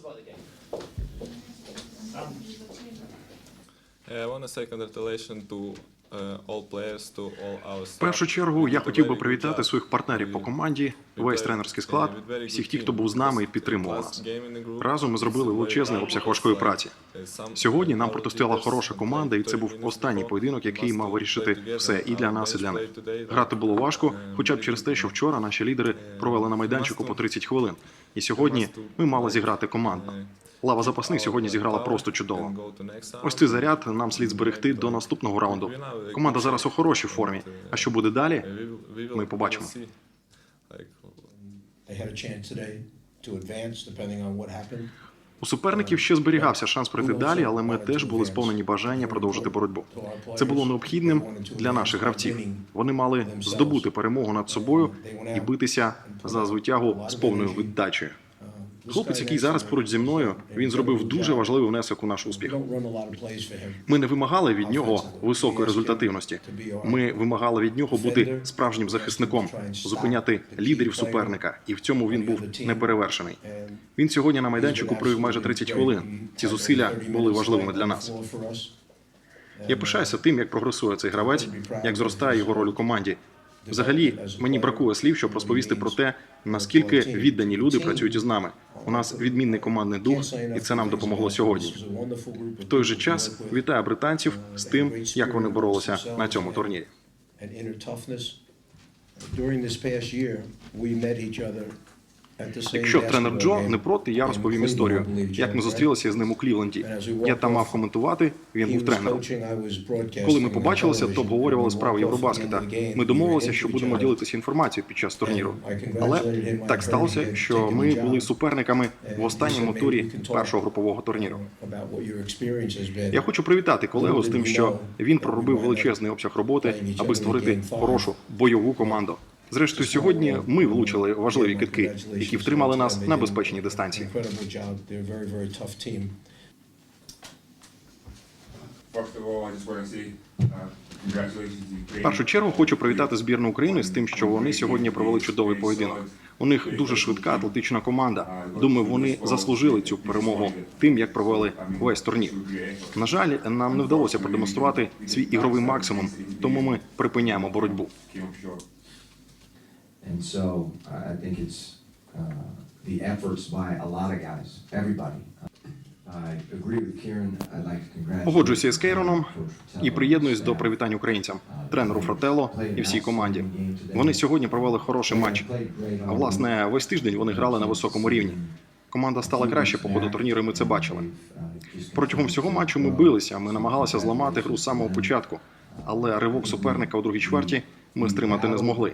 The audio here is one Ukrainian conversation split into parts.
about the game. Yeah, I want to say congratulations to uh, all players, to all our В першу чергу я хотів би привітати своїх партнерів по команді, весь тренерський склад, всіх тих, хто був з нами і підтримував нас. Разом ми зробили величезний обсяг важкої праці. Сьогодні нам протистояла хороша команда, і це був останній поєдинок, який мав вирішити все і для нас, і для них. Грати було важко, хоча б через те, що вчора наші лідери провели на майданчику по 30 хвилин. І сьогодні ми мали зіграти командно. Лава запасних сьогодні зіграла просто чудово. Ось цей заряд нам слід зберегти до наступного раунду. Команда зараз у хорошій формі. А що буде далі? ми побачимо. They had a chance today to advance, depending on what happened. У суперників ще зберігався шанс пройти далі, але ми теж були сповнені бажання продовжити боротьбу. Це було необхідним для наших гравців. Вони мали здобути перемогу над собою і битися за звитягу з повною віддачею. Хлопець, який зараз поруч зі мною, він зробив дуже важливий внесок у наш успіх. Ми не вимагали від нього високої результативності. Ми вимагали від нього бути справжнім захисником, зупиняти лідерів суперника, і в цьому він був неперевершений. Він сьогодні на майданчику провів майже 30 хвилин. Ці зусилля були важливими для нас. Я пишаюся тим, як прогресує цей гравець, як зростає його роль у команді. Взагалі, мені бракує слів, щоб розповісти про те, наскільки віддані люди працюють із нами. У нас відмінний командний дух, і це нам допомогло сьогодні. В той же час вітаю британців з тим, як вони боролися на цьому турнірі. During this past year, we met each other Якщо тренер Джо не проти, я розповім історію, як ми зустрілися з ним у Клівленді. Я там мав коментувати. Він був тренером. Коли ми побачилися, то обговорювали справи Євробаскета. Ми домовилися, що будемо ділитися інформацією під час турніру. Але так сталося, що ми були суперниками в останньому турі "Maybe we can talk першого групового турніру. Я хочу привітати колегу з тим, що він проробив величезний обсяг роботи, аби створити хорошу бойову команду. Зрештою, сьогодні ми влучили важливі китки, які втримали нас на безпечній дистанції. Uh. В першу чергу хочу привітати збірну України з тим, що вони сьогодні провели чудовий поєдинок. У них дуже швидка атлетична команда. Думаю, вони заслужили цю перемогу тим, як провели весь турнір. На жаль, нам не вдалося продемонструвати свій ігровий максимум, тому ми припиняємо боротьбу. And so I I think it's uh, the efforts by a lot of guys, everybody. I agree with Kieran. I'd like to congratulate. Погоджуюся з Кейроном і приєднуюсь до привітань українцям, тренеру Фрателло і всій команді. Вони сьогодні провели хороший матч. А власне, весь тиждень вони грали на високому рівні. Команда стала краще по ходу турніру. і Ми це бачили. Протягом всього матчу ми билися. Ми намагалися зламати гру з самого початку, але ривок суперника у другій чверті ми стримати не змогли.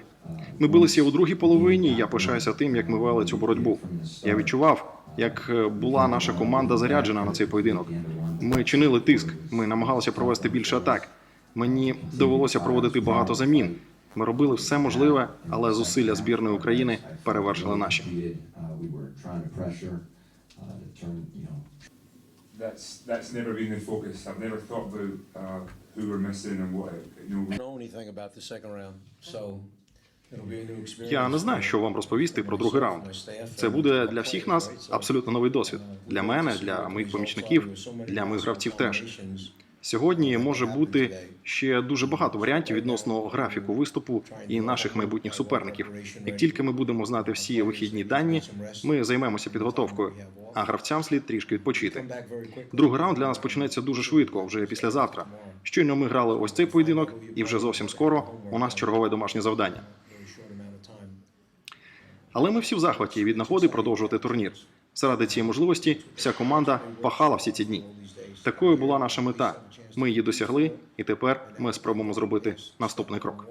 Ми билися у другій половині. Я пишаюся тим, як ми вели цю боротьбу. Я відчував, як е, була наша команда заряджена на цей поєдинок. Ми чинили тиск, ми намагалися провести більше атак. Мені довелося проводити багато замін. Ми робили все можливе, але зусилля збірної України перевершили наші. That's that's never been the focus. I've never thought about uh, who we're missing and what you know. I know anything about the second round, so it'll be a new experience. Я не знаю, що вам розповісти про другий раунд. Це буде для всіх нас абсолютно новий досвід. Для мене, для моїх помічників, для моїх гравців теж. Сьогодні може бути ще дуже багато варіантів відносно графіку виступу і наших майбутніх суперників. Як тільки ми будемо знати всі вихідні дані, ми займемося підготовкою, а гравцям слід трішки відпочити. Другий раунд для нас почнеться дуже швидко, вже післязавтра. Щойно ми грали ось цей поєдинок, і вже зовсім скоро у нас чергове домашнє завдання. Але ми всі в захваті від нагоди продовжувати турнір. Заради цієї можливості вся команда пахала всі ці дні. Такою була наша мета. Ми її досягли, і тепер ми спробуємо зробити наступний крок.